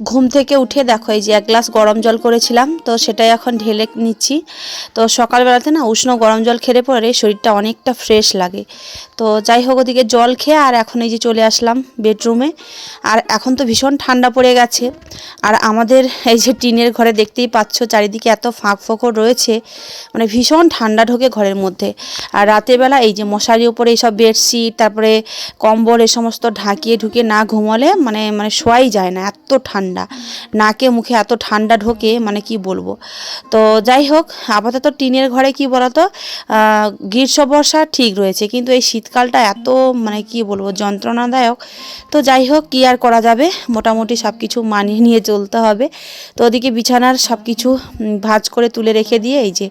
ঘুম থেকে উঠে দেখো, এই যে এক গ্লাস গরম জল করেছিলাম, তো সেটাই এখন ঢেলে নিচ্ছি। তো সকালবেলাতে না উষ্ণ গরম জল খেলে পরে শরীরটা অনেকটা ফ্রেশ লাগে। তো যাই হোক, ওদিকে জল খেয়ে আর এখন এই যে চলে আসলাম বেডরুমে। আর এখন তো ভীষণ ঠান্ডা পড়ে গেছে। আর আমাদের এই যে টিনের ঘরে দেখতেই পাচ্ছ, চারিদিকে এত ফাঁক ফোকর রয়েছে মানে ভীষণ ঠান্ডা ঢোকে ঘরের মধ্যে। আর রাতের বেলা এই যে মশারির উপরে এইসব বেডশিট, তারপরে কম্বল এ সমস্ত ঢাকিয়ে ঢুকে না ঘুমালে মানে মানে শোয়াই যায় না, এত ঠান্ডা। নাকে, মুখে এত ঠান্ডা ঢোকে মানে কি বলব? তো যাই হোক, আপাতত টিনের ঘরে কি বলতো গ্রীষ্ম বর্ষা ঠিক রয়েছে, কিন্তু এই শীতকালটা এত মানে কি বলব, যন্ত্রণাদায়ক। তো যাই হোক, কি আর করা যাবে? মোটামুটি সব কিছু মানিয়ে নিয়ে চলতে হবে। তো ওদিকে বিছানার সব কিছু ভাঁজ করে তুলে রেখে দিয়ে এই যে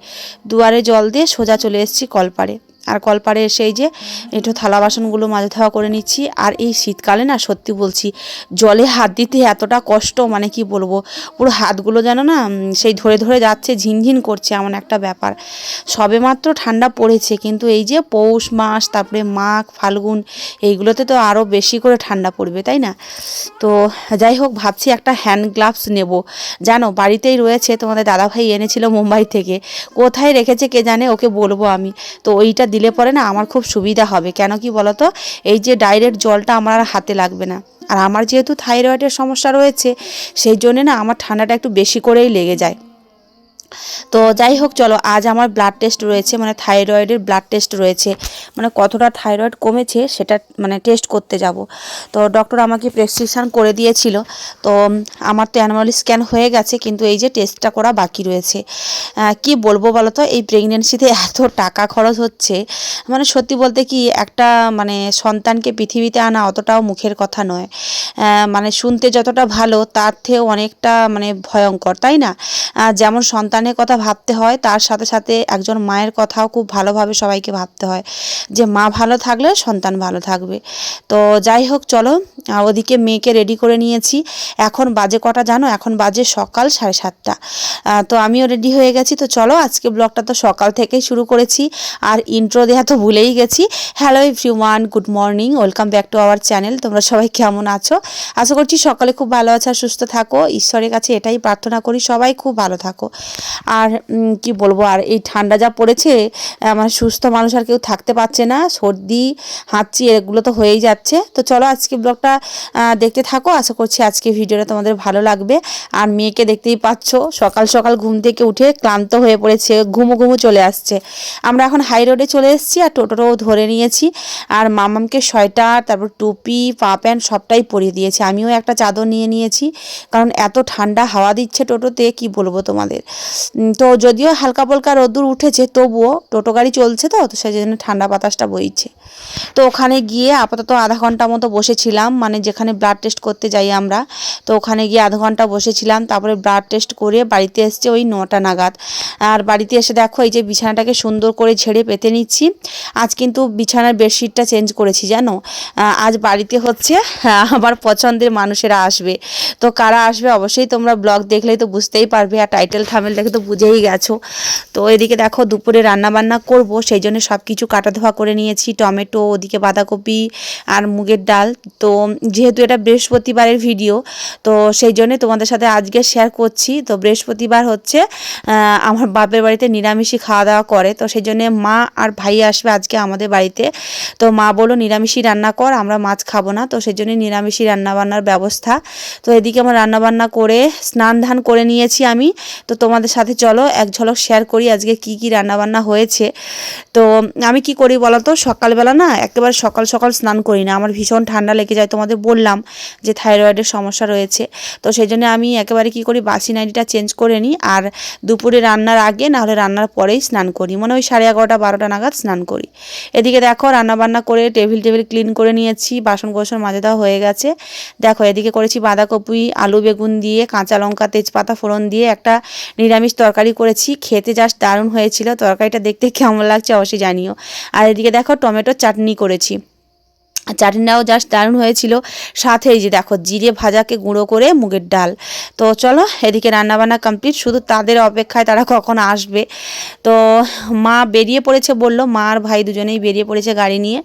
দুয়ারে জল দিয়ে সোজা চলে এসেছি কলপারে আর কলপারে এসে এই যে একটু থালা বাসনগুলো মাজা ধোয়া করে নিচ্ছি। আর এই শীতকালে না সত্যি বলছি জলে হাত দিতে এতটা কষ্ট মানে কি বলব পুরো হাতগুলো যেন না সেই ধরে ধরে যাচ্ছে ঝিনঝিন করছে এমন একটা ব্যাপার। সবে মাত্র ঠান্ডা পড়েছে কিন্তু এই যে পৌষ মাস তারপরে মাঘ ফাল্গুন এইগুলোতে তো আরও বেশি করে ঠান্ডা পড়বে তাই না? তো যাই হোক ভাবছি একটা হ্যান্ড গ্লাভস নেব। জানো বাড়িতেই রয়েছে তোমাদের দাদাভাই এনেছিল মুম্বাই থেকে। কোথায় রেখেছে কে জানে ওকে বলব আমি। তো ওইটা দিলে পরে না আমার খুব সুবিধা হবে। কেন কি বলতো? এই যে ডাইরেক্ট জলটা আমার আর হাতে লাগবে না। আর আমার যেহেতু থাইরয়েডের সমস্যা রয়েছে, সেই জন্যে না আমার ঠান্ডাটা একটু বেশি করেই লেগে যায়। তো যাই হোক, চলো, আজ আমার ব্লাড টেস্ট রয়েছে মানে থাইরয়েডের ব্লাড টেস্ট রয়েছে। মানে কতটা থাইরয়েড কমেছে, সেটা মানে টেস্ট করতে যাব। তো ডক্টর আমাকে প্রেসক্রিপশান করে দিয়েছিল। তো আমার তো অ্যানুয়াল স্ক্যান হয়ে গেছে, কিন্তু এই যে টেস্টটা করা বাকি রয়েছে। কি বলব বলো তো এই প্রেগনেন্সিতে এত টাকা খরচ হচ্ছে। মানে সত্যি বলতে কি, একটা মানে সন্তানকে পৃথিবীতে আনা অতটাও মুখের কথা নয়। মানে শুনতে যতটা ভালো, তার থেকেও অনেকটা মানে ভয়ঙ্কর, তাই না? যেমন যেমন সন্তানের কথা ভাবতে হয়, তার সাথে সাথে একজন মায়ের কথাও খুব ভালোভাবে সবাইকে ভাবতে হয় যে মা ভালো থাকলে সন্তান ভালো থাকবে। তো যাই হোক, চলো ওদিকে মেয়েকে রেডি করে নিয়েছি। এখন বাজে কটা জানো? এখন বাজে সকাল সাড়ে সাতটা। তো আমিও রেডি হয়ে গেছি। তো চলো, আজকে ব্লগটা তো সকাল থেকেই শুরু করেছি। আর ইন্ট্রো দেওয়া তো ভুলেই গেছি। Hello everyone good morning welcome back to our channel তোমরা সবাই কেমন আছো? আশা করছি সকালে খুব ভালো আছো আর সুস্থ থাকো। ঈশ্বরের কাছে এটাই প্রার্থনা করি, সবাই খুব ভালো থাকো। আর কি বলব, আর এই ঠান্ডা যা পড়েছে, আমার সুস্থ মানুষ আর কেউ থাকতে পারছে না, সর্দি, হাঁচি, এগুলো তো হয়েই যাচ্ছে। তো চলো আজকে ব্লগটা দেখতে থাকো, আশা করছি আজকে ভিডিওটা তোমাদের ভালো লাগবে। আর মেয়েকে দেখতেই পাচ্ছ, সকাল সকাল ঘুম থেকে উঠে ক্লান্ত হয়ে পড়েছে, ঘুমো ঘুমো চলে আসছে। আমরা এখন হাই রোডে চলে এসেছি, আর টোটোটাও ধরে নিয়েছি। আর মামামকে সোয়েটার, তারপর টুপি, পা প্যান্ট সবটাই পরিয়ে দিয়েছি। আমিও একটা চাদর নিয়ে নিয়েছি, কারণ এত ঠান্ডা হাওয়া দিচ্ছে টোটোতে, কি বলব তোমাদের? তো যদিও হালকা পালকা রোদ্দুর উঠেছে, তবুও টোটো গাড়ি চলছে তো তো সেই জন্য ঠান্ডা বাতাসটা বইছে। তো ওখানে গিয়ে আপাতত আধা ঘণ্টা মতো বসেছিলাম মানে যেখানে ব্লাড টেস্ট করতে যাই আমরা। তো ওখানে গিয়ে আধা ঘণ্টা বসেছিলাম তারপরে ব্লাড টেস্ট করে বাড়িতে এসছে ওই নটা নাগাদ। আর বাড়িতে এসে দেখো এই যে বিছানাটাকে সুন্দর করে ঝেড়ে পেতে নিচ্ছি। আজ কিন্তু বিছানার বেডশিটটা চেঞ্জ করেছি জানো? আজ বাড়িতে হচ্ছে আহ, আমার পছন্দের মানুষেরা আসবে। তো কারা আসবে অবশ্যই তোমরা ব্লগ দেখলেই তো বুঝতেই পারবে আর টাইটেল থামেল দেখে তো বুঝেই গেছো। তো এদিকে দেখো দুপুরে রান্না বান্না করব সেই জন্য সব কিছু কাটা ধোয়া করে নিয়েছি টমেটো ওদিকে বাঁধাকপি আর মুগের ডাল। তো যেহেতু এটা বৃহস্পতিবারের ভিডিও তো সেই জন্য তোমাদের সাথে আজকে শেয়ার করছি। তো বৃহস্পতিবার হচ্ছে আমার বাপের বাড়িতে নিরামিষই খাওয়া দাওয়া করে। তো সেই জন্যে মা আর ভাই আসবে আজকে আমাদের বাড়িতে। তো মা বলো নিরামিষই রান্না কর, আমরা মাছ খাব না। তো সেই জন্য নিরামিষই রান্নাবান্নার ব্যবস্থা। তো এদিকে আমার রান্নাবান্না করে স্নান ধান করে নিয়েছি আমি। তো তোমাদের সাথে চলো, এক ঝলক শেয়ার করি আজকে কি কি রান্নাবান্না হয়েছে। তো আমি কি করি বলো তো সকালবেলা না একেবারে সকাল সকাল স্নান করি না। আমার ভীষণ ঠান্ডা লেগে যায়, তোমাদের বললাম যে থাইরয়েডের সমস্যা রয়েছে। তো সেই জন্য আমি একেবারে কি করি, বাসি নাইটিটা চেঞ্জ করে নিই আর দুপুরে রান্নার আগে, নাহলে রান্নার পরেই স্নান করি। মানে ওই সাড়ে এগারোটা বারোটা নাগাদ স্নান করি। এদিকে দেখো রান্না বান্না করে টেবিল টেবিল ক্লিন করে নিয়েছি বাসন কোসন মাজা দেওয়া হয়ে গেছে। দেখো এদিকে করেছি বাঁধাকপি, আলু বেগুন দিয়ে, কাঁচা লঙ্কা, তেজপাতা, ফোড়ন দিয়ে একটা নিরামিষ তরকারি করেছি। খেতে জাস্ট দারুণ হয়েছিল। তরকারিটা দেখতে কেমন লাগছে অবশ্যই জানিও। আর এদিকে দেখো টমেটোর চাটনি করেছি। চাটনিটাও জাস্ট দারুণ হয়েছিল। সাথে এই যে দেখো, জিরে ভাজাকে গুঁড়ো করে মুগের ডাল। তো চলো, এদিকে রান্নাবান্না কমপ্লিট শুধু তাদের অপেক্ষায় তারা কখন আসবে। তো মা বেরিয়ে পড়েছে বলল, মা আর ভাই দুজনেই বেরিয়ে পড়েছে গাড়ি নিয়ে।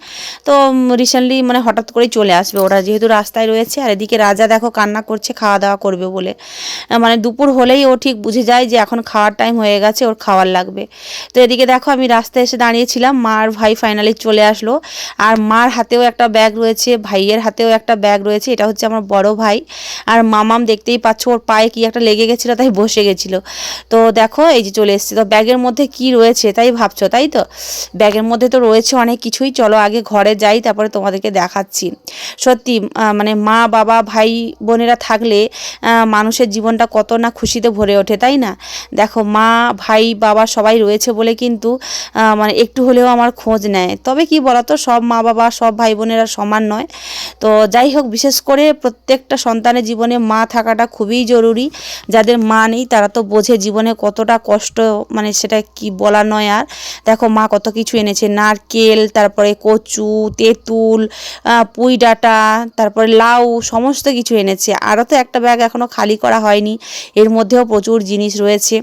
তো রিসেন্টলি মানে হঠাৎ করেই চলে আসবে। ওরা যেহেতু রাস্তায় রয়েছে, আর এদিকে রাজা দেখো কান্না করছে, খাওয়া দাওয়া করবে বলে। মানে দুপুর হলেই ও ঠিক বুঝে যায় যে এখন খাওয়ার টাইম হয়ে গেছে, ওর খাওয়ার লাগবে। তো এদিকে দেখো আমি রাস্তায় এসে দাঁড়িয়েছিলাম, মা আর ভাই ফাইনালি চলে আসলো। আর মার হাতেও একটা ব্যাগ রয়েছে, ভাইয়ের হাতেও একটা ব্যাগ রয়েছে, এটা হচ্ছে আমার বড় ভাই। আর মামাম দেখতেই পাচ্ছ, ওর পায়ে কি একটা লেগে গেছিল, তাই বসে গেছিল। তো দেখো, এই যে চলে এসেছে। তো ব্যাগের মধ্যে কি রয়েছে, তাই ভাবছ, তাই তো? ব্যাগের মধ্যে তো রয়েছে অনেক কিছুই। চলো আগে ঘরে যাই, তারপরে তোমাদেরকে দেখাচ্ছি। সত্যি মানে মা, বাবা, ভাই, বোনেরা থাকলে মানুষের জীবনটা কত না খুশিতে ভরে ওঠে, তাই না? দেখো, মা, ভাই, বাবা সবাই রয়েছে বলে কিন্তু মানে একটু হলেও আমার খোঁজ নেয়। তবে কি বলতো, সব মা বাবা সব ভাই বোনেরা সমান নয়। তো যাই হোক, বিশেষ করে প্রত্যেকটা সন্তানের জীবনে মা থাকাটা খুবই জরুরি। যাদের মা নেই, তারা তো বোঝে জীবনে কতটা কষ্ট মানে সেটা কি বলা নয় আর। দেখো, মা কত কিছু এনেছে, নারকেল, তারপরে কচু, তেঁতুল পুঁই ডাঁটা, তারপরে লাউ, সমস্ত কিছু এনেছে। আরও তো একটা ব্যাগ এখনও খালি করা হয়নি। এর মধ্যেও প্রচুর জিনিস রয়েছে।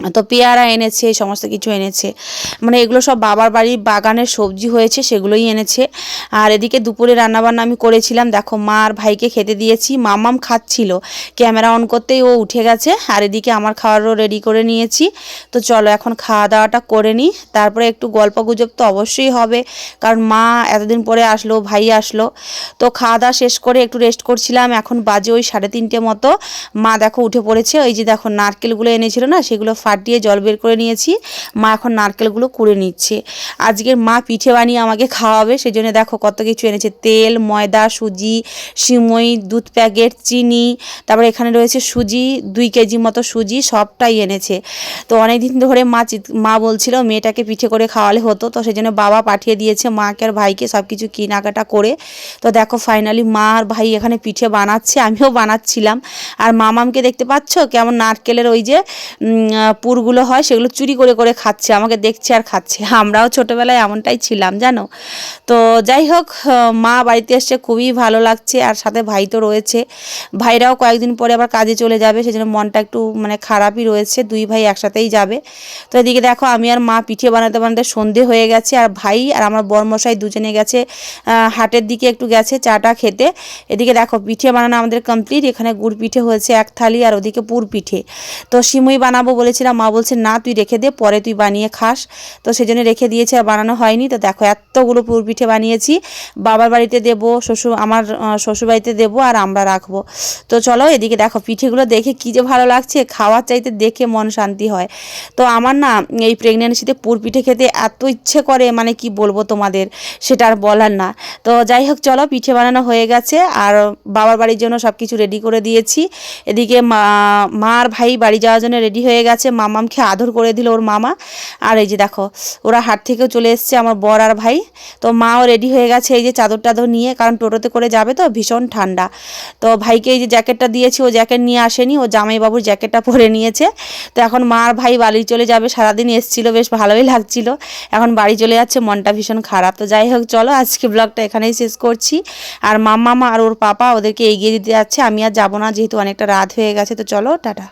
তো পেয়ারা এনেছে, সমস্ত কিছু এনেছে। মানে এগুলো সব বাবার বাড়ির বাগানের সবজি হয়েছে, সেগুলোই এনেছে। আর এদিকে দুপুরে রান্নাবান্না আমি করেছিলাম। দেখো, মা আর ভাইকে খেতে দিয়েছি। মামাম খাচ্ছিল। ক্যামেরা অন করতেই ও উঠে গেছে। আর এদিকে আমার খাওয়ারও রেডি করে নিয়েছি। তো চলো, এখন খাওয়া দাওয়াটা করে নিই। তারপরে একটু গল্প গুজব তো অবশ্যই হবে। কারণ মা এতদিন পরে আসলো, ভাই আসলো। তো খাওয়া দাওয়া শেষ করে একটু রেস্ট করছিলাম। এখন বাজে ওই সাড়ে তিনটে মতো। মা দেখো উঠে পড়েছে। ওই যে দেখো নারকেলগুলো এনেছিল না, সেগুলো ফাটিয়ে জল বের করে নিয়েছি। মা এখন নারকেলগুলো কুড়ে নিচ্ছে। আজকের মা পিঠে বানিয়ে আমাকে খাওয়াবে সেই জন্য দেখো কত কিছু এনেছে। তেল, ময়দা, সুজি, সিমই, দুধ প্যাকেট, চিনি, তারপরে এখানে রয়েছে সুজি, দুই কেজি মতো সুজি, সবটাই এনেছে। তো অনেক দিন ধরে মা মা বলছিল মেয়েটাকে পিঠে করে খাওয়ালে হতো, তো সেই জন্য বাবা পাঠিয়ে দিয়েছে মাকে আর ভাইকে সব কিছু কেনাকাটা করে। তো দেখো ফাইনালি মা আর ভাই এখানে পিঠে বানাচ্ছে, আমিও বানাচ্ছিলাম। আর মামামকে দেখতে পাচ্ছ? কেমন নারকেলের ওই যে পুরগুলো হয়, সেগুলো চুরি করে করে খাচ্ছে, আমাকে দেখছে আর খাচ্ছে। আমরাও ছোটোবেলায় এমনটাই ছিলাম, জানো? তো যাই হোক মা বাড়িতে এসছে, খুবই ভালো লাগছে, আর সাথে ভাই তো রয়েছে। ভাইরাও কয়েকদিন পরে আবার কাজে চলে যাবে সেজন্য মনটা একটু মানে খারাপই রয়েছে, দুই ভাই একসাথেই যাবে। তো এদিকে দেখো, আমি আর মা পিঠে বানাতে বানাতে সন্ধে হয়ে গেছে, আর ভাই আর আমার বরমশাই দুজনে গেছে হাটের দিকে একটু গেছে চাটা খেতে। এদিকে দেখো, পিঠে বানানো আমাদের কমপ্লিট এখানে গুড় পিঠে হয়েছে এক থালি, আর ওদিকে পুর পিঠে। তো সিমুই বানাবো বলেছিলাম মা বলছে না তুই রেখে দে পরে তুই বানিয়ে খাস। তো সেজন্য রেখে দিয়েছে আর বানানো হয়নি। তো দেখো এতগুলো পুর পিঠে বানিয়েছি। বাবার বাড়িতে দেব শ্বশুর আমার আহ, শ্বশুর বাড়িতে দেবো আর আমরা রাখব। তো চলো এদিকে দেখো পিঠেগুলো দেখে কী যে ভালো লাগছে। খাওয়ার চাইতে দেখে মন শান্তি হয়। তো আমার না এই প্রেগনেন্সিতে পুর পিঠে খেতে এত ইচ্ছে করে মানে কি বলব তোমাদের সেটা আর বলার না। তো যাই হোক চলো পিঠে বানানো হয়ে গেছে আর বাবার বাড়ির জন্য সব কিছু রেডি করে দিয়েছি। এদিকে মা মা আর ভাই বাড়ি যাওয়ার জন্য রেডি হয়ে গেছে। মামামকে আদর করে দিল ওর মামা। আর এই যে দেখো, ওরা হাট থেকেও চলে এসছে আমার বর আর ভাই। তো মাও রেডি হয়ে গেছে এই যে চাদর টাদর নিয়ে, কারণ টোটোতে করে যাবে তো, ভীষণ ঠান্ডা। তো ভাইকে এই যে জ্যাকেটটা দিয়েছি, ও জ্যাকেট নিয়ে আসেনি, ও জামাইবাবুর জ্যাকেটটা পরে নিয়েছে। তো এখন মা আর ভাই বাড়ি চলে যাবে, সারাদিন এসছিল, বেশ ভালোই লাগছিল। এখন বাড়ি চলে যাচ্ছে, মনটা ভীষণ খারাপ। তো যাই হোক, চলো আজকে ব্লগটা এখানেই শেষ করছি। আর মাম্মা আর ওর পাপা ওদেরকে এগিয়ে দিতে যাচ্ছে, আমি আর যাব না, যেহেতু অনেকটা রাত হয়ে গেছে, তো চলো, টাটা।